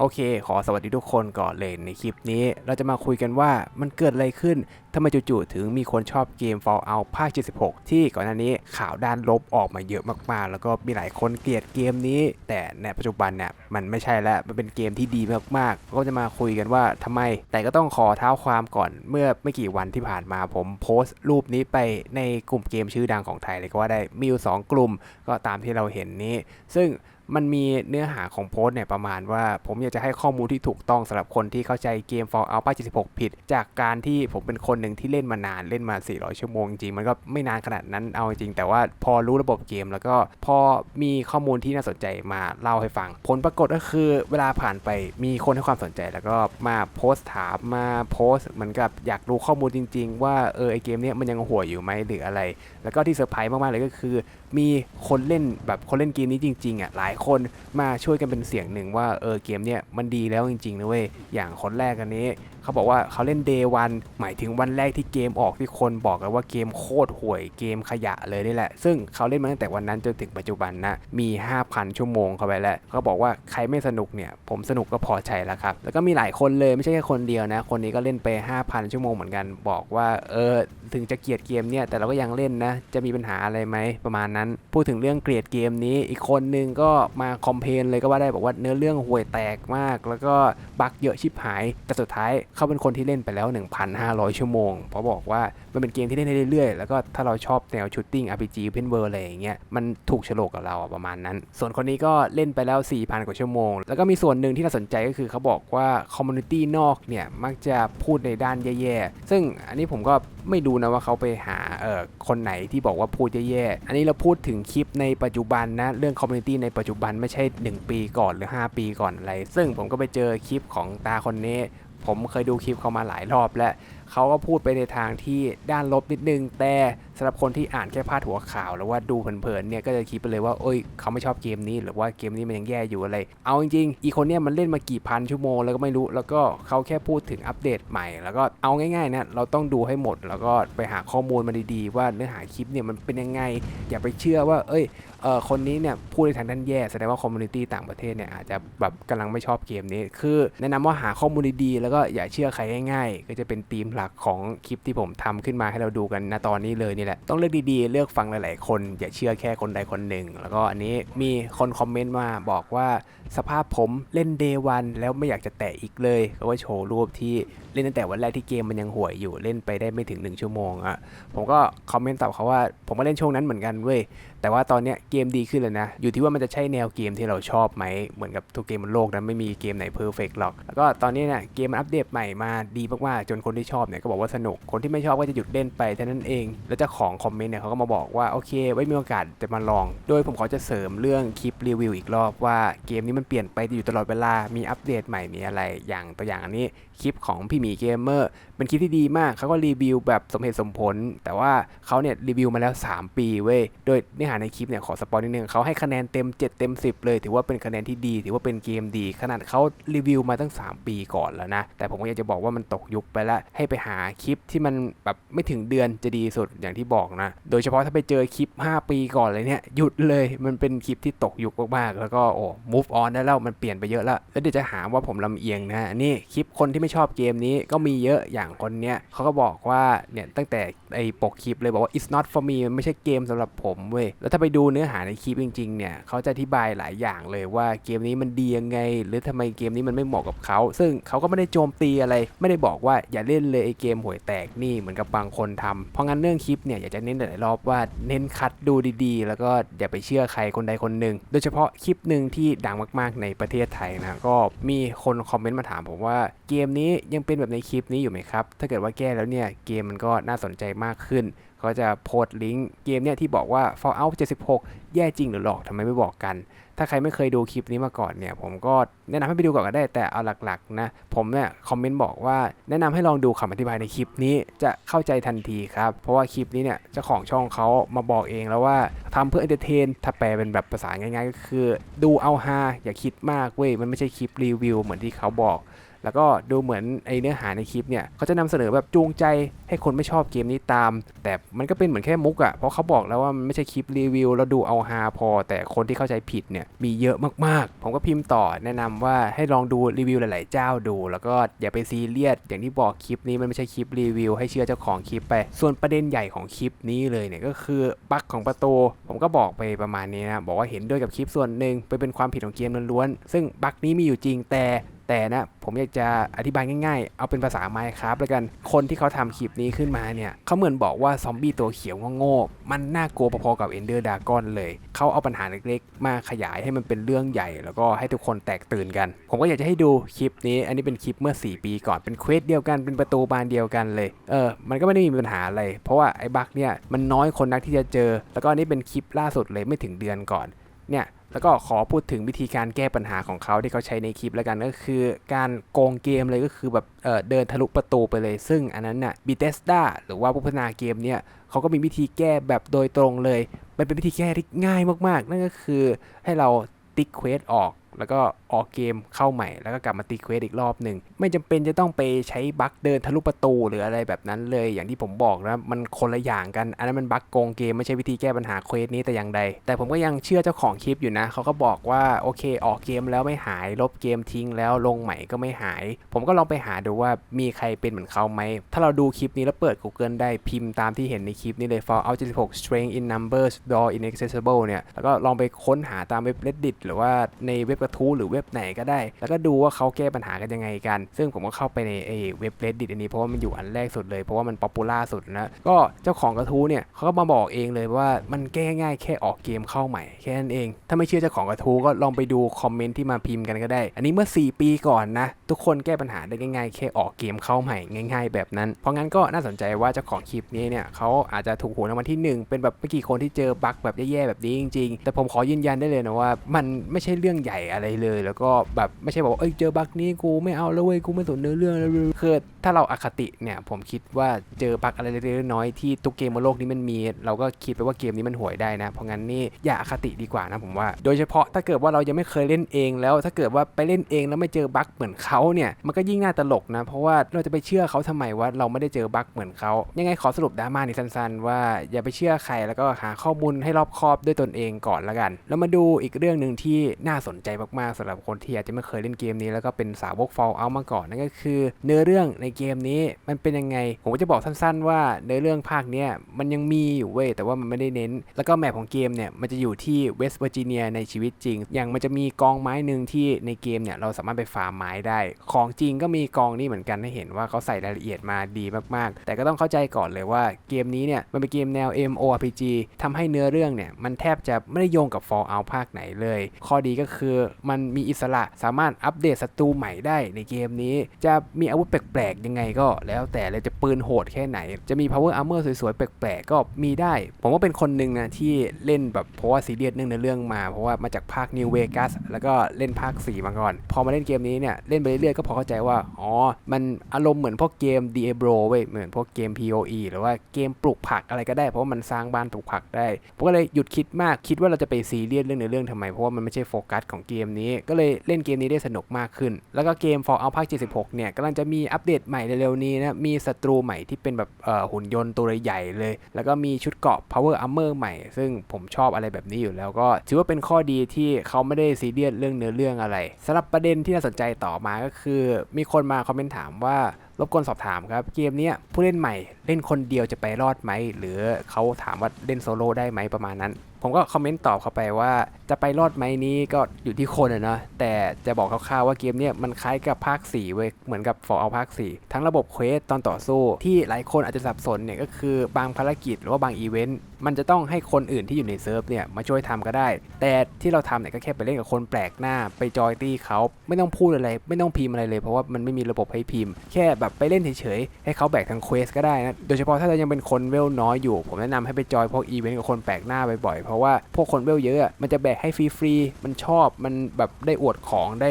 โอเค ขอสวัสดีทุกคนก่อนเลยในคลิปนี้ เราจะมาคุยกันว่ามันเกิดอะไรขึ้นทำไมจู่ๆถึงมีคนชอบเกม Fallout ภาค 76 ที่ก่อนหน้านี้ข่าวด้านลบออกมาเยอะมากๆ แล้วก็มีหลายคนเกลียดเกมนี้ แต่ในปัจจุบันเนี่ยมันไม่ใช่แล้ว มันเป็นเกมที่ดีมากๆ ก็จะมาคุยกันว่าทำไม แต่ก็ต้องขอเท้าความก่อนเมื่อไม่กี่วันที่ผ่านมาผมโพสต์รูปนี้ไปในกลุ่มเกมชื่อดังของไทยเลยก็ว่าได้มีอยู่สองกลุ่มก็ตามที่เราเห็นนี้ ซึ่ง มันมีเนื้อหาของโพสต์เนี่ยประมาณว่า ผมอยากจะให้ข้อมูลที่ถูกต้องสำหรับคนที่เข้าใจเกม Fallout ภาค76 ผิด จากการที่ผมเป็นคนหนึ่งที่เล่นมานานเล่นมา 400 ชั่วโมงจริงมันก็ไม่นานขนาดนั้นเอาจริง แต่ว่าพอรู้ระบบเกม แล้วก็พอมีข้อมูลที่น่าสนใจมาเล่าให้ฟัง ผลปรากฏก็คือเวลาผ่านไปมีคนให้ความสนใจแล้วก็มาโพสต์ถามมาโพสต์เหมือนกับอยากรู้ข้อมูลจริง ๆ ว่าเออไอเกมเนี้ยมันยังห่วยอยู่ไหมหรืออะไร แล้วก็ที่เซอร์ไพรส์มากๆเลยก็คือ มีคนเล่นแบบคนเล่นเกมนี้จริงๆอะหลายคนมาช่วยกันเป็นเสียงหนึ่งว่าเออเกมเนี้ยมันดีแล้วจริงๆนะเว้ยอย่างคนแรกอันนี้ เขาบอกว่าเขาเล่น day วันหมายถึงวันแรกที่เกมออกที่คนบอกกันว่าเกมโคตรห่วยเกมขยะเลยนี่แหละ ซึ่งเขาเล่นมาตั้งแต่วันนั้นจนถึงปัจจุบันนะมี 5,000 ชั่วโมงเข้าไปแล้วเขาบอกว่าใครไม่สนุกเนี่ยผมสนุกก็พอใจแล้วครับแล้วก็มีหลายคนเลยไม่ใช่แค่คนเดียวนะ คนนี้ก็เล่นไป 5,000 ชั่วโมงเหมือนกันบอกว่าเออถึงจะเกลียดเกมเนี่ยแต่เราก็ยังเล่นนะ จะมีปัญหาอะไรไหมประมาณนั้น พูดถึงเรื่องเกลียดเกมนี้ อีกคนนึงก็มาคอมเพลนเลยก็ว่าได้บอกว่าเนื้อเรื่องห่วยแตกมาก แล้วก็บั๊กเยอะชิบหายแต่สุดท้ายเขาเป็นคนที่เล่นไปแล้ว 1,500 ชั่วโมง เพราะบอกว่ามันเป็นเกมที่เล่นได้เรื่อยๆ แล้วก็ถ้าเราชอบแนวชูตติ้ง RPG เพนเวอร์อะไรอย่างเงี้ย มันถูกฉลกกับเราประมาณนั้น ส่วนคนนี้ก็เล่นไปแล้ว 4,000 กว่าชั่วโมง แล้วก็มีส่วนหนึ่งที่น่าสนใจก็คือเขาบอกว่าคอมมูนิตี้นอกเนี่ย มักจะพูดในด้านแย่ๆ ซึ่งอันนี้ผมก็ไม่รู้นะว่าเขาไปหาเอ่อคนไหนที่บอกว่าพูดแย่ๆ อันนี้เราพูดถึงคลิปในปัจจุบันนะ เรื่องคอมมูนิตี้ในปัจจุบันไม่ใช่ 1 ปีก่อนหรือ 5 ปีก่อนอะไร ซึ่งผมก็ไปเจอคลิปของตาคนนี้ ผมเคยดูคลิปเขามาหลายรอบแล้วเขาก็พูดไปในทางที่ด้านลบนิดนึง แต่สำหรับคนที่อ่านแค่พาดหัวข่าวหรือว่าดูเพลินๆเนี่ยก็จะคิดไปเลยว่าเอ้ยเขาไม่ชอบเกมนี้หรือว่าเกมนี้มันยังแย่อยู่อะไร เอาจริงๆอีคนเนี่ยมันเล่นมากี่พันชั่วโมงแล้วก็ไม่รู้ แล้วก็เขาแค่พูดถึงอัปเดตใหม่ แล้วก็เอาง่ายๆนะเราต้องดูให้หมด แล้วก็ไปหาข้อมูลมาดีๆ ว่าเนื้อหาคลิปเนี่ยมันเป็นยังไง อย่าไปเชื่อว่า เอ้ยเออคนนี้เนี่ยพูดในทางด้านแย่แสดงว่าคอมมูนิตี้ต่างประเทศเนี่ยอาจจะแบบกำลังไม่ชอบเกมนี้ คือ แนะนำว่าหาข้อมูลดีๆแล้วก็อย่าเชื่อใครง่าย ๆ ก็จะเป็นธีมหลักของคลิปที่ผมทำขึ้นมาให้เราดูกันณตอนนี้เลยนี่แหละต้องเลือกดีๆ เลือกฟังหลายๆคน อย่าเชื่อแค่คนใดคนหนึ่ง แล้วก็อันนี้มีคนคอมเมนต์มาบอกว่าสภาพผมเล่นเดวันแล้วไม่อยากจะแตะอีกเลยก็ว่าโชว์รูปที่เล่นตั้งแต่วันแรกที่เกมมันยังห่วยอยู่เล่นไปได้ไม่ถึง 1 ชั่วโมงอะผมก็คอมเมนต์ตอบเขาว่า ผมก็เล่นช่วงนั้นเหมือนกันเว้ย แต่ว่าตอนนี้เกมดีขึ้นเลยนะ อยู่ที่ว่ามันจะใช่แนวเกมที่เราชอบไหม เหมือนกับทุกเกมบนโลกนะไม่มีเกมไหนเพอร์เฟกหรอก แล้วก็ตอนนี้เนี่ยเกมมันอัปเดตใหม่มาดีมากๆจนคนที่ชอบเนี่ยก็บอกว่าสนุก คนที่ไม่ชอบก็จะหยุดเล่นไปเท่านั้นเอง แล้วเจ้าของคอมเมนต์เนี่ยเขาก็มาบอกว่าโอเค ไว้มีโอกาสจะมาลอง โดยผมขอจะเสริมเรื่องคลิปรีวิวอีกรอบว่าเกมนี้มันเปลี่ยนไปอยู่ตลอดเวลา มีอัปเดตใหม่ มีอะไร อย่างตัวอย่างอันนี้คลิปของพี่หมีเกมเมอร์เป็นคลิปที่ดีมากเขาก็รีวิวแบบสมเหตุสมผล แต่ว่าเขาเนี่ยรีวิวมาแล้ว 3 ปีเว้ยโดยเนื้อหาในคลิปเนี่ยขอสปอยนิดนึงเขาให้คะแนนเต็ม 7 เต็ม 10 เลย ถือว่าเป็นคะแนนที่ดี ถือว่าเป็นเกมดี ขนาดเขารีวิวมาตั้ง 3 ปีก่อนแล้วนะ แต่ผมก็อยากจะบอกว่ามันตกยุคไปแล้วให้ไปหาคลิปที่มันแบบไม่ถึงเดือนจะดีสุดอย่างที่บอกนะ โดยเฉพาะถ้าไปเจอคลิป 5 ปีก่อนเลยเนี่ยหยุดเลยมันเป็นคลิปที่ตกยุคมากๆแล้วก็โอ้ move on ได้แล้วมันเปลี่ยนไปเยอะแล้วแล้วเดี๋ยวจะหาว่าผมลำเอียงนะนี่คลิปคนที่ไม่ชอบเกมนี้ก็มีเยอะอย่างคนเนี้ยเขาก็บอกว่าเนี่ยตั้งแต่ไอ้ปกคลิปเลยบอกว่า it's not for me มันไม่ใช่เกมสำหรับผมเว้ยแล้วถ้าไปดูเนื้อหาในคลิปจริงๆเนี่ยเขาจะอธิบายหลายอย่างเลยว่าเกมนี้มันดียังไง หรือทำไมเกมนี้มันไม่เหมาะกับเขา ซึ่งเขาก็ไม่ได้โจมตีอะไร ไม่ได้บอกว่าอย่าเล่นเลยไอ้เกมห่วยแตกนี่เหมือนกับบางคนทำเพราะงั้นเรื่องคลิปเนี่ยอยากจะเน้นหลายๆรอบว่าเน้นคัดดูดีๆ แล้วก็อย่าไปเชื่อใครคนใดคนหนึ่งโดยเฉพาะคลิปหนึ่งที่ดังมากๆในประเทศไทยนะก็มีคนคอมเมนต์มาถามผมว่าเกมนี้ยังเป็นแบบในคลิปนี้อยู่ไหมครับ ถ้าเกิดว่าแก้แล้วเนี่ยเกมมันก็น่าสนใจมากขึ้น ก็จะโพสต์ลิงก์เกมเนี่ยที่บอกว่า Fallout 76 แย่จริงหรือหลอกทำไมไม่บอกกัน ถ้าใครไม่เคยดูคลิปนี้มาก่อนเนี่ย ผมก็แนะนำให้ไปดูก่อนก็ได้แต่เอาหลักๆนะ ผมเนี่ยคอมเมนต์บอกว่าแนะนำให้ลองดูคำอธิบายในคลิปนี้จะเข้าใจทันทีครับ เพราะว่าคลิปนี้เนี่ยเจ้าของช่องเขามาบอกเองแล้วว่าทำเพื่อเอนเตอร์เทนถ้าแปลเป็นแบบภาษาง่ายๆ ก็คือ ดูเอาฮาอย่าคิดมากเว้ยมันไม่ใช่คลิปรีวิวเหมือนที่เขาบอก แล้วก็ดูเหมือนไอเนื้อหาในคลิปเนี่ยเขาจะนำเสนอแบบจูงใจให้คนไม่ชอบเกมนี้ตาม แต่มันก็เป็นเหมือนแค่มุกอะ่ะเพราะเขาบอกแล้วว่ามันไม่ใช่คลิปรีวิวแล้วดูเอาฮาพอ แต่คนที่เข้าใจผิดเนี่ยมีเยอะมากๆ ผมก็พิมพ์ต่อแนะนำำว่าให้ลองดูรีวิวหลาย ๆ เจ้าดู แล้วก็อย่าไปซีเรียสอย่างที่บอกคลิปนี้มันไม่ใช่คลิปรีวิวให้เชื่อเจ้าของคลิปไป ส่วนประเด็นใหญ่ของคลิปนี้เลยเนี่ยก็คือบั๊กของประตู ผมก็บอกไปประมาณนี้นะบอกว่าเห็นด้วยกับคลิปส่วนหนึ่งไปเป็นความผิดของเกมล้วนๆซึ่งบั๊กนี้มีอยู่จริงแต่ แต่นะผมอยากจะอธิบายง่ายๆ เอาเป็นภาษาไม้ครับแล้วกันคนที่เขาทำคลิปนี้ขึ้นมาเนี่ยเขาเหมือนบอกว่าซอมบี้ตัวเขียวโง่ๆมันน่ากลัวพอๆกับเอนเดอร์ดากอนเลยเขาเอาปัญหาเล็กๆ มาขยายให้มันเป็นเรื่องใหญ่ แล้วก็ให้ทุกคนแตกตื่นกัน ผมก็อยากจะให้ดูคลิปนี้ อันนี้เป็นคลิปเมื่อ 4 ปีก่อนเป็นเควสเดียวกันเป็นประตูบานเดียวกันเลยเออมันก็ไม่ได้มีปัญหาอะไรเพราะว่าไอ้บั๊กเนี่ยมันน้อยคนนักที่จะเจอ แล้วก็อันนี้เป็นคลิปล่าสุดเลยไม่ถึงเดือนก่อนเนี่ย แล้วก็ขอพูดถึงวิธีการแก้ปัญหาของเขาที่เขาใช้ในคลิปแล้วกันก็คือ การโกงเกมเลยก็คือแบบเเดินทะลุประตูไปเลย ซึ่งอันนั้นน่ะ Bethesda หรือว่าผู้พัฒนาเกมเนี่ยเขาก็มีวิธีแก้แบบโดยตรงเลย มันเป็นวิธีแก้ที่ง่ายมากๆ นั่นก็คือให้เราติ๊กเควสออก แล้วก็ออกเกมเข้าใหม่ แล้วก็กลับมาตีเควสอีกรอบหนึ่ง ไม่จำเป็นจะต้องไปใช้บั๊กเดินทะลุประตูหรืออะไรแบบนั้นเลย อย่างที่ผมบอกนะ มันคนละอย่างกัน อันนั้นมันบั๊กโกงเกมไม่ใช่วิธีแก้ปัญหาเควสนี้แต่อย่างใด แต่ผมก็ยังเชื่อเจ้าของคลิปอยู่นะ เขาก็บอกว่าโอเค ออกเกมแล้วไม่หาย ลบเกมทิ้งแล้วลงใหม่ก็ไม่หาย ผมก็ลองไปหาดูว่ามีใครเป็นเหมือนเขาไหม ถ้าเราดูคลิปนี้แล้วเปิด Google ได้พิมพ์ตามที่เห็นในคลิปนี้เลย Fallout 76 Strength in Numbers Door Inaccessible เนี่ย แล้วก็ลองไปค้นหาตามเว็บ Reddit หรือว่าในเว็บระทู้หรือเว็บไหนก็ได้ แล้วก็ดูว่าเขาแก้ปัญหากันยังไงกัน ซึ่งผมก็เข้าไปในไอ้เว็บ Reddit อันนี้เพราะว่ามันอยู่อันแรกสุดเลยเพราะว่ามันป๊อปปูล่าสุดนะก็เจ้าของกระทู้เนี่ยเขาก็มาบอกเองเลยว่ามันแก้ง่ายแค่ออกเกมเข้าใหม่แค่นั้นเอง ถ้าไม่เชื่อเจ้าของกระทู้ก็ลองไปดูคอมเมนต์ที่มาพิมพ์กันก็ได้ อันนี้เมื่อ 4 ปีก่อนนะทุกคนแก้ปัญหาได้ง่ายๆ แค่ออกเกมเข้าใหม่ง่าย ๆ แบบนั้น เพราะงั้นก็น่าสนใจว่าเจ้าของคลิปนี้เนี่ยเขาอาจจะถูกหวยรางวัลที่หนึ่งเป็นแบบไม่กี่คนที่เจอบั๊กแบบแย่ๆแบบนี้จริง ๆ แต่ผมขอยืนยันได้เลยนะว่า มันไม่ใช่เรื่องใหญ่อะไรเลย แล้วก็แบบไม่ใช่บอกว่าเอ้ยเจอบั๊กนี้กูไม่เอาแล้วเว้ยกูไม่สนเนื้อเรื่องแล้วคือถ้าเราอคติเนี่ยผมคิดว่าเจอบั๊กอะไรเล็กๆน้อยๆที่ทุกเกมบนโลกนี้มันมี เราก็คิดไปว่าเกมนี้มันห่วยได้นะ เพราะงั้นนี่อย่าอคติดีกว่านะผมว่า โดยเฉพาะถ้าเกิดว่าเรายังไม่เคยเล่นเอง แล้วถ้าเกิดว่าไปเล่นเองแล้วไม่เจอบั๊กเหมือนเขาเนี่ยมันก็ยิ่งน่าตลกนะ เพราะว่าเราจะไปเชื่อเขาทำไมว่าเราไม่ได้เจอบั๊กเหมือนเขายังไงขอสรุปดราม่านี้สั้นๆ ว่าอย่าไปเชื่อใครแล้วก็หาข้อมูลให้รอบคอบด้วยตนเองก่อนละกัน แล้วมาดูอีกเรื่องหนึ่งที่น่าสนใจมากๆสำหรับคนที่อาจจะไม่เคยเล่นเกมนี้แล้วก็เป็นสาวก Fallout มาก่อนนั่นก็คือ เนื้อเรื่องในเกมนี้มันเป็นยังไง ผมก็จะบอกสั้น ๆ ว่าเนื้อเรื่องภาคเนี้ยมันยังมีอยู่เว้ยแต่ว่ามันไม่ได้เน้น แล้วก็แมปของเกมเนี่ยมันจะอยู่ที่เวสต์เวอร์จิเนียในชีวิตจริง อย่างมันจะมีกองไม้หนึ่งที่ในเกมเนี่ยเราสามารถไปฟาร์มไม้ได้ ของจริงก็มีกองนี้เหมือนกันให้เห็นว่าเขาใส่รายละเอียดมาดีมากๆ แต่ก็ต้องเข้าใจก่อนเลยว่าเกมนี้เนี่ยมันเป็นเกมแนว MO RPG ทำให้เนื้อเรื่องเนี่ยมันแทบจะไม่ได้โยงกับ Fallout ภาคไหนเลย ข้อดีก็คือมันมีอิสระสามารถอัปเดตศัตรูใหม่ได้ในเกมนี้ จะมีอาวุธแปลกๆ ยังไงก็แล้วแต่เลยจะปืนโหดแค่ไหน จะมี power armor สวยๆ แปลกๆ ก็มีได้ ผมว่าเป็นคนหนึ่งนะ ที่เล่นแบบเพราะว่าซีเรียสเรื่องในเรื่องมา เพราะว่ามาจากภาค New Vegas แล้วก็เล่นภาค 4 มาก่อน พอมาเล่นเกมนี้เนี่ย เล่นไปเรื่อยๆ ก็พอเข้าใจว่า อ๋อ มันอารมณ์เหมือนพวกเกม Diablo เว้ยเหมือนพวกเกม PoE หรือว่าเกมปลูกผักอะไรก็ได้เพราะว่ามันสร้างบ้านปลูกผักได้ผมก็เลยหยุดคิดมากคิดว่าเราจะไปซีเรียสเรื่องในเรื่องทำไมเพราะว่ามันไม่ใช่โฟกัสของเกมนี้ ก็เลยเล่นเกมนี้ได้สนุกมากขึ้น แล้วก็เกม Fallout ภาค 76 เนี่ยกำลังจะมีอัปเดตใหม่เร็วๆนี้นะ มีศัตรูใหม่ที่เป็นแบบหุ่นยนต์ตัวใหญ่เลย แล้วก็มีชุดเกราะ power armor ใหม่ ซึ่งผมชอบอะไรแบบนี้อยู่แล้วก็ถือว่าเป็นข้อดีที่เขาไม่ได้ซีเรียสเรื่องเนื้อเรื่องอะไรสำหรับประเด็นที่น่าสนใจต่อมาก็คือ มีคนมาคอมเมนต์ถามว่ารบกวนสอบถามครับ เกมนี้ผู้เล่นใหม่เล่นคนเดียวจะไปรอดไหม หรือเขาถามว่าเล่นโซโล่ได้ไหมประมาณนั้น ผมก็คอมเมนต์ตอบเขาไปว่า จะไปรอดไหมนี้ก็อยู่ที่คนอะนะแต่จะบอกคร่าวๆว่าเกมเนี้ยมันคล้ายกับภาค4เว้ยเหมือนกับ For All ภาค 4 ทั้งระบบเควสตอนต่อสู้ ที่หลายคนอาจจะสับสนเนี่ยก็คือบางภารกิจหรือว่าบางอีเวนต์มันจะต้องให้คนอื่นที่อยู่ในเซิร์ฟเนี่ยมาช่วยทำก็ได้ แต่ที่เราทำเนี่ยก็แค่ไปเล่นกับคนแปลกหน้า ไปจอยตี้เขาไม่ต้องพูดอะไร ไม่ต้องพิมพ์อะไรเลย เพราะว่ามันไม่มีระบบให้พิมพ์ แค่แบบไปเล่นเฉยๆให้เขาแบกทางเควสก็ได้นะโดยเฉพาะถ้าเรายังเป็นคนเวลน้อยอยู่ ผมแนะนำให้ไปจอยพวกอีเวนต์กับคนแปลกหน้าบ่อยเพราะว่าพวกคนเวลเยอะ มันจะแบกให้ฟรีๆ มันชอบ มันแบบได้อวดของได้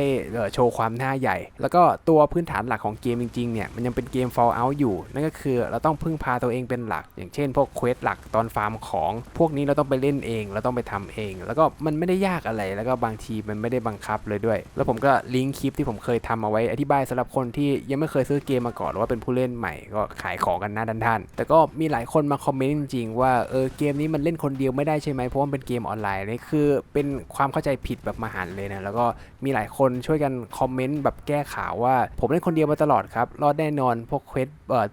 โชว์ความหน้าใหญ่ แล้วก็ตัวพื้นฐานหลักของเกมจริงๆ เนี่ย มันยังเป็นเกม Fallout อยู่ นั่นก็คือเราต้องพึ่งพาตัวเองเป็นหลัก อย่างเช่น พวกเควสหลักตอนฟาร์มของ พวกนี้เราต้องไปเล่นเอง เราต้องไปทำเอง แล้วก็มันไม่ได้ยากอะไร แล้วก็บางทีมันไม่ได้บังคับเลยด้วย แล้วผมก็ลิงก์คลิปที่ผมเคยทำเอาไว้อธิบายสำหรับคนที่ยังไม่เคยซื้อเกมมาก่อนหรือว่าเป็นผู้เล่นใหม่ก็ขายของกันหน้าด้านๆแต่ก็มีหลายคนมาคอมเมนต์จริงๆว่าเออเกมนี้มันเล่นคนเดียวไม่ได้ใช่ไหมเพราะว่ามันเป็นเกมออนไลน์นี่คือเป็นความเข้าใจผิดแบบมหันเลยนะ แล้วก็มีหลายคนช่วยกันคอมเมนต์แบบแก้ข่าวว่า ผมเล่นคนเดียวมาตลอดครับ รอดแน่นอนพวกเควส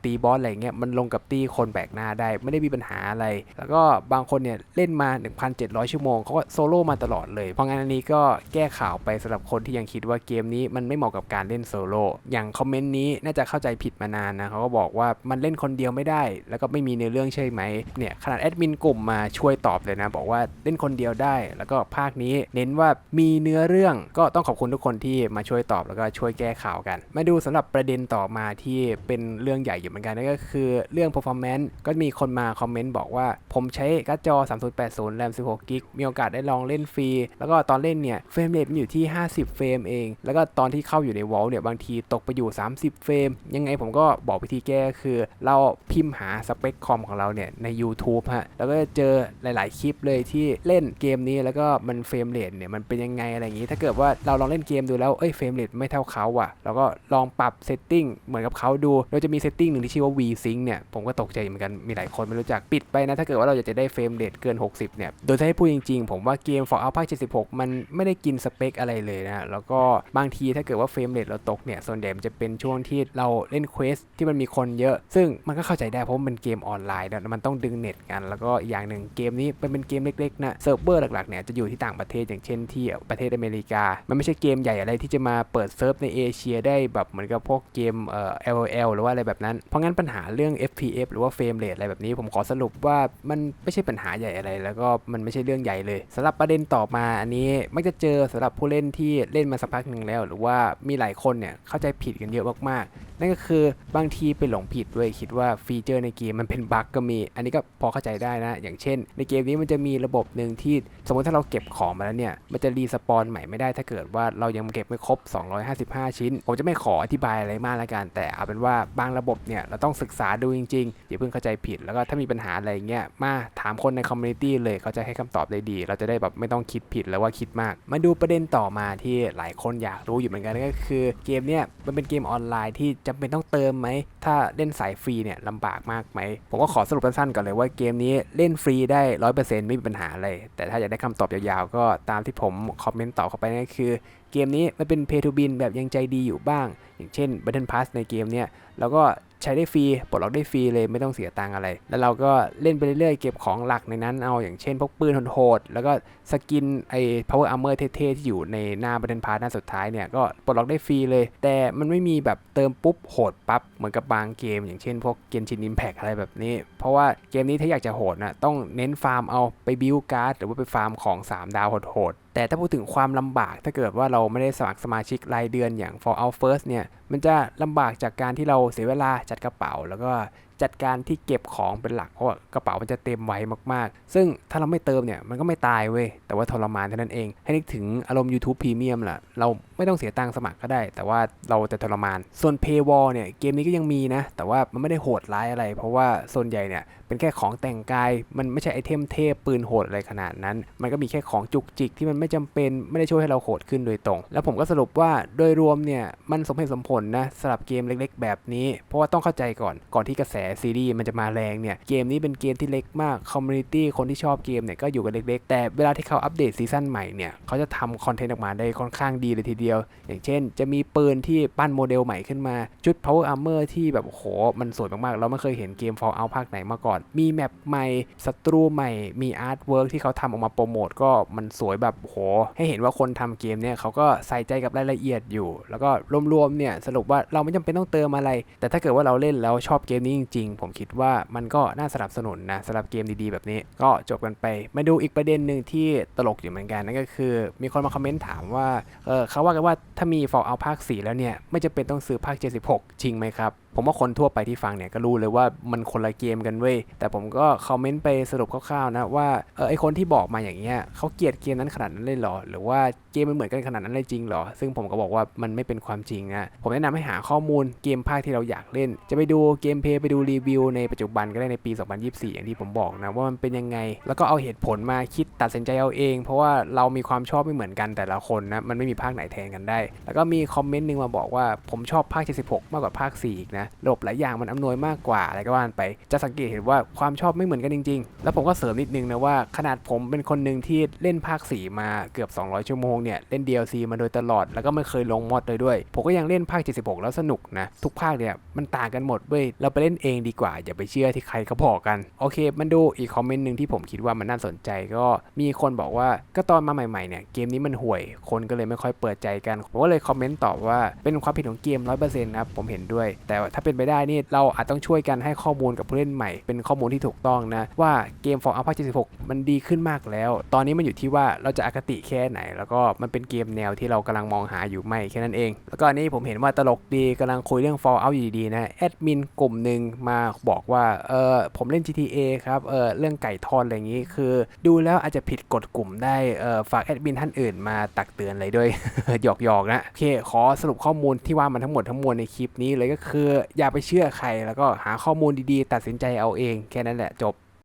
ตีบอสอะไรเงี้ยมันลงกับตีคนแบกหน้าได้ ไม่ได้มีปัญหาอะไร แล้วก็บางคนเนี่ยเล่นมา 1,700 ชั่วโมงเขาก็โซโล่มาตลอดเลย เพราะงั้นอันนี้ก็แก้ข่าวไปสำหรับคนที่ยังคิดว่าเกมนี้มันไม่เหมาะกับการเล่นโซโล่อย่างคอมเมนต์นี้น่าจะเข้าใจผิดมานานนะเขาก็บอกว่ามันเล่นคนเดียวไม่ได้ แล้วก็ไม่มีในเรื่องใช่ไหมเนี่ยขนาดแอดมินกลุ่มมาช่วยตอบเลยนะบอกอกว่าเล่นคนเดียวได้ แล้วก็ภาคนี้เน้นว่ามีเนื้อเรื่องก็ต้องขอบคุณทุกคนที่มาช่วยตอบแล้วก็ช่วยแก้ข่าวกัน มาดูสำหรับประเด็นต่อมาที่เป็นเรื่องใหญ่อยู่เหมือนกันนั่นก็คือเรื่อง performance ก็มีคนมาคอมเมนต์บอกว่า ผมใช้การ์ดจอ 3080 แรม 16 กิก มีโอกาสได้ลองเล่นฟรี แล้วก็ตอนเล่นเนี่ยเฟรมเรทมันอยู่ที่ 50 เฟรมเอง แล้วก็ตอนที่เข้าอยู่ในวอลเนี่ยบางทีตกไปอยู่ 30 เฟรม ยังไงผมก็บอกวิธีแก้คือ เราพิมพ์หาสเปคคอมของเราเนี่ยใน YouTube ฮะ แล้วก็จะเจอหลาย ๆ คลิปเลยเลยที่เล่นเกมนี้แล้วก็มันเฟรมเรทเนี่ยมันเป็นยังไงอะไรอย่างนี้ ถ้าเกิดว่าเราลองเล่นเกมดูแล้วเอ้ยเฟรมเรทไม่เท่าเขาอะแล้วก็ลองปรับเซตติ้งเหมือนกับเขาดูเราจะมีเซตติ้งหนึ่งที่ชื่อว่า V-Sync เนี่ยผมก็ตกใจเหมือนกันมีหลายคนไม่รู้จักปิดไปนะถ้าเกิดว่าเราอยากจะได้เฟรมเรทเกิน 60เนี่ยโดยถ้าให้พูดจริงๆ ผมว่าเกม Fallout ภาค76 มันไม่ได้กินสเปคอะไรเลยนะแล้วก็บางทีถ้าเกิดว่าเฟรมเรทเราตกเนี่ยส่วนใหญ่มันจะเป็นช่วงที่เราเล่นเควสที่มันมีคนเยอะ ซึ่งมันก็เข้าใจได้เพราะมันเป็นเกมออนไลน์นะมันต้องดึงเน็ตกัน แล้วก็อีกอย่างหนึ่งเกมนี้มันเป็นเกมเล็กๆนะเซิร์ฟเวอร์หลักๆเนี่ยจะอยู่ที่ต่างประเทศอย่างเช่นที่ประเทศอเมริกา มันไม่ใช่เกมใหญ่อะไรที่จะมาเปิดเซิร์ฟในเอเชียได้แบบเหมือนกับพวกเกมเอ่อ LOL หรือว่าอะไรแบบนั้น เพราะงั้นปัญหาเรื่อง FPS หรือว่าเฟรมเรทอะไรแบบนี้ผมขอสรุปว่ามันไม่ใช่ปัญหาใหญ่อะไร แล้วก็มันไม่ใช่เรื่องใหญ่เลยสำหรับประเด็นต่อมาอันนี้มักจะเจอสำหรับผู้เล่นที่เล่นมาสักพักหนึ่งแล้ว หรือว่ามีหลายคนเนี่ยเข้าใจผิดกันเยอะมากๆ นั่นก็คือบางทีไปหลงผิดด้วยคิดว่าฟีเจอร์ในเกมมันเป็นบั๊กก็มี อันนี้ก็พอเข้าใจได้นะ อย่างเช่น ในเกมนี้มันจะมีีระบบหนึ่งที่สมมติถ้าเราเก็บของมาแล้วเนี่ย มันจะรีสปอนใหม่ไม่ได้ถ้าเกิดว่าเรายังเก็บไม่ครบ 255 ชิ้น ผมจะไม่ขออธิบายอะไรมากแล้วกัน แต่เอาเป็นว่าบางระบบเนี่ยเราต้องศึกษาดูจริงๆอย่าเพิ่งเข้าใจผิดแล้วก็ถ้ามีปัญหาอะไรเงี้ยมาถามคนในคอมมูนิตี้เลยเขาจะให้คำตอบได้ดี เราจะได้แบบไม่ต้องคิดผิดแล้วว่าคิดมาก มาดูประเด็นต่อมาที่หลายคนอยากรู้อยู่เหมือนกันก็คือเกมเนี่ยมันเป็นเกมออนไลน์ที่จำเป็นต้องเติมไหมถ้าเล่นสายฟรีเนี่ยลำบากมากไหมผมก็ขอสรุปสั้นๆก่อนเลยว่าเกมนี้เล่นฟรีได้ร้อยเปอร์เซ็นต์ไม่มีปัญหาอะไร แต่ถ้าอยากได้คำตอบยาวๆ ก็ตามที่ผมคอมเมนต์ต่อเข้าไปนั่นคือ เกมนี้มันเป็น pay to win แบบยังใจดีอยู่บ้าง อย่างเช่น Battle Pass ในเกมเนี่ยแล้วก็ ใช้ได้ฟรีปลดล็อกได้ฟรีเลยไม่ต้องเสียตังอะไร แล้วเราก็เล่นไปเรื่อยๆ เก็บของหลักในนั้นเอาอย่างเช่นพวกปืนโหดๆแล้วก็สกินไอ้ power armor เท่ๆ ที่อยู่ในหน้า Battle Pass หน้าสุดท้ายเนี่ย ก็ปลดล็อกได้ฟรีเลย แต่มันไม่มีแบบเติมปุ๊บโหดปั๊บ เหมือนกับบางเกม อย่างเช่นพวกเกมชินอิมแพกอะไรแบบนี้ เพราะว่าเกมนี้ถ้าอยากจะโหดนะต้องเน้นฟาร์มเอาไปบิวการ์ดหรือว่าไปฟาร์มของ 3 ดาวโหด แต่ถ้าพูดถึงความลำบากถ้าเกิดว่าเราไม่ได้สมัครสมาชิกรายเดือนอย่าง Fallout First เนี่ย มันจะลำบากจากการที่เราเสียเวลาจัดกระเป๋า แล้วก็จัดการที่เก็บของเป็นหลักเพราะว่ากระเป๋ามันจะเต็มไวมากๆ ซึ่งถ้าเราไม่เติมเนี่ยมันก็ไม่ตายเว้ย แต่ว่าทรมานเท่านั้นเอง ให้นึกถึงอารมณ์ YouTube Premium ล่ะ เราไม่ต้องเสียตังค์สมัครก็ได้ แต่ว่าเราจะทรมาน ส่วน Paywall เนี่ยเกมนี้ก็ยังมีนะ แต่ว่ามันไม่ได้โหดร้ายอะไร เพราะว่าส่วนใหญ่เนี่ย เป็นแค่ของแต่งกาย มันไม่ใช่ไอเทมเทพปืนโหดอะไรขนาดนั้น มันก็มีแค่ของจุกจิกที่มันไม่จำเป็นไม่ได้ช่วยให้เราโหดขึ้นโดยตรง แล้วผมก็สรุปว่าโดยรวมเนี่ยมันสมเหตุสมผลนะสำหรับเกมเล็ก ๆ แบบนี้ เพราะว่าต้องเข้าใจก่อนก่อนที่กระแสซีรีส์มันจะมาแรงเนี่ยเกมนี้เป็นเกมที่เล็กมากคอมมูนิตี้คนที่ชอบเกมเนี่ยก็อยู่กันเล็กๆ แต่เวลาที่เขาอัปเดตซีซั่นใหม่เนี่ยเขาจะทำคอนเทนต์ออกมาได้ค่อนข้างดีเลยทีเดียว อย่างเช่น จะมีปืนที่ปั้นโมเดลใหม่ขึ้นมา ชุด power armor ที่แบบโอ้โหมันสวยมากๆ เราไม่เคยเห็นเกม Fallout ภาคไหนมาก่อนมีแมปใหม่ศัตรูใหม่ มีอาร์ตเวิร์กที่เขาทำออกมาโปรโมทก็มันสวยแบบโห ให้เห็นว่าคนทำเกมเนี่ยเขาก็ใส่ใจกับรายละเอียดอยู่ แล้วก็รวมๆเนี่ยสรุปว่าเราไม่จำเป็นต้องเติมอะไร แต่ถ้าเกิดว่าเราเล่นแล้วชอบเกมนี้จริง ๆ ผมคิดว่ามันก็น่าสนับสนุนนะสำหรับเกมดีๆแบบนี้ ก็จบกันไป มาดูอีกประเด็นหนึ่งที่ตลกอยู่เหมือนกันนั่นก็คือ มีคนมาคอมเมนต์ถามว่าเออเขาว่ากันว่าถ้ามี Fallout ภาค 4 แล้วเนี่ยไม่จำเป็นต้องซื้อภาค 76 จริงไหมครับ ผมว่าคนทั่วไปที่ฟังเนี่ยก็รู้เลยว่ามันคนละเกมกันเว้ย แต่ผมก็คอมเมนต์ไปสรุปคร่าวๆนะว่าเออไอคนที่บอกมาอย่างเงี้ยเขาเกลียดเกมนั้นขนาดนั้นเลยเหรอ หรือว่าเกมมันเหมือนกันขนาดนั้นเลยจริงเหรอ ซึ่งผมก็บอกว่ามันไม่เป็นความจริงนะผมแนะนำให้หาข้อมูลเกมภาคที่เราอยากเล่น จะไปดูเกมเพลย์ไปดูรีวิวในปัจจุบันก็ได้ในปี 2024 อย่างที่ผมบอกนะว่ามันเป็นยังไง แล้วก็เอาเหตุผลมาคิดตัดสินใจเอาเอง เพราะว่าเรามีความชอบไม่เหมือนกันแต่ละคนนะมันไม่มีภาคไหนแทนกันได้ แล้วก็มีคอมเมนต์หนึงมาบอกว่าผมชอบภาค76มากกว่าภาค4อีกนะนะระบบหลายอย่างมันอำนวยมากกว่าอะไรก็ว่าไป จะสังเกตเห็นว่าความชอบไม่เหมือนกันจริง ๆ แล้วผมก็เสริมนิดนึงนะว่าขนาดผมเป็นคนหนึ่งที่เล่นภาค4มาเกือบ 200 ชั่วโมงเนี่ยเล่น DLC มาโดยตลอด แล้วก็ไม่เคยลงมอดเลยด้วย ผมก็ยังเล่นภาค 76 แล้วสนุกนะทุกภาคเนี่ยมันต่างกันหมดเว้ยเราไปเล่นเองดีกว่า อย่าไปเชื่อที่ใครเขาบอกกันโอเค มันดูอีกคอมเมนต์หนึ่งที่ผมคิดว่ามันน่าสนใจก็มีคนบอกว่าก็ตอนมาใหม่ๆเนี่ยเกมนี้มันห่วย คนก็เลยไม่ค่อยเปิดใจกันผมก็เลยคอมเมนต์ตอบว่าเป็นความผิดของเกม100%นะครับผมเห็นด้วย แต่ถ้าเป็นไปได้นี่เราอาจต้องช่วยกันให้ข้อมูลกับผู้เล่นใหม่เป็นข้อมูลที่ถูกต้องนะว่าเกม For Up ภาค76 มันดีขึ้นมากแล้ว ตอนนี้มันอยู่ที่ว่าเราจะอคติแค่ไหน แล้วก็มันเป็นเกมแนวที่เรากำลังมองหาอยู่ไหมแค่นั้นเอง แล้วก็อันนี้ผมเห็นว่าตลกดีกำลังคุยเรื่อง For Out อยู่ดีๆนะแอดมินกลุ่มหนึ่งมาบอกว่าเออผมเล่น GTA ครับเออเรื่องไก่ทอดอะไรอย่างนี้คือ ดูแล้วอาจจะผิดกฎกลุ่มได้เออฝากแอดมินท่านอื่นมาตักเตือนเลยด้วยหยอกๆนะโอเคขอสรุปข้อมูลที่ว่ามันทั้งหมดทั้งมวลในคลิปนี้เลยก็คืออย่าไปเชื่อใคร แล้วก็หาข้อมูลดีๆ ตัดสินใจเอาเอง แค่นั้นแหละจบ